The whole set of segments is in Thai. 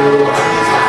Senhor.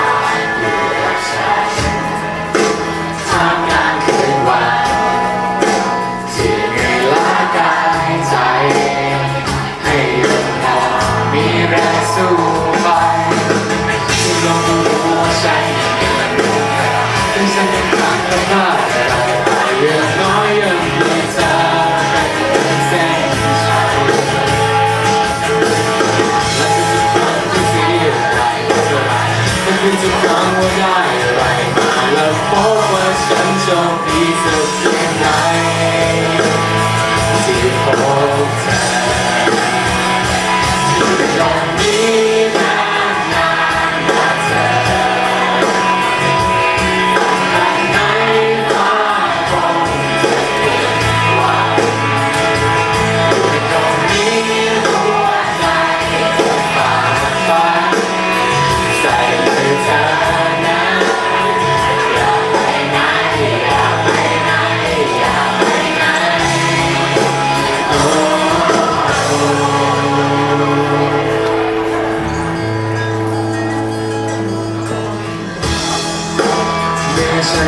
ใช่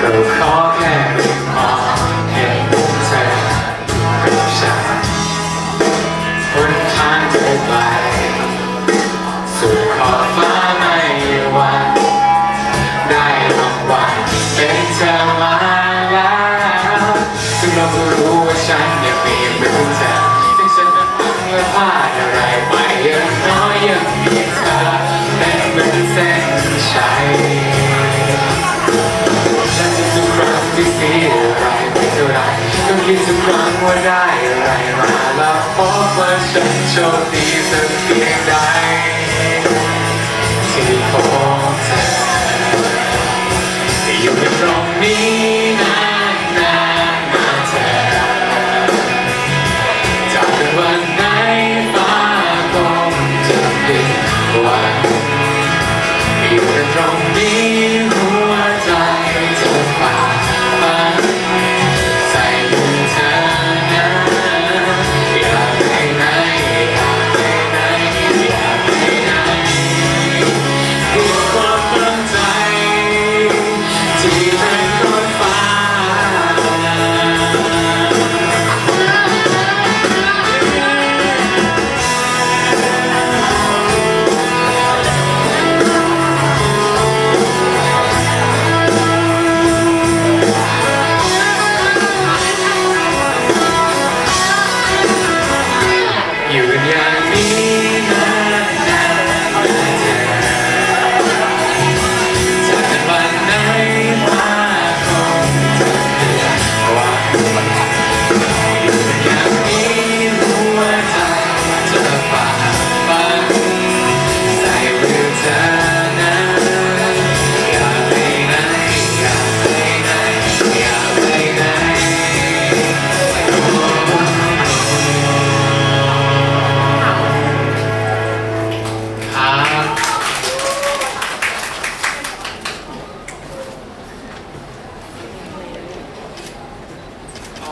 ก็ขอแค่มองเห็นเธอกับฉันบนทางเนไปสู่ขอบฟ้าไม่วันได้รางวัลเป็นเธอมา ว่าได้อะไรมาแล้วพบว่าฉันโชคดีสักเพียงใดที่พบ me.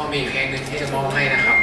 พ่อมีแค่เงินที่จะมอบให้นะครับ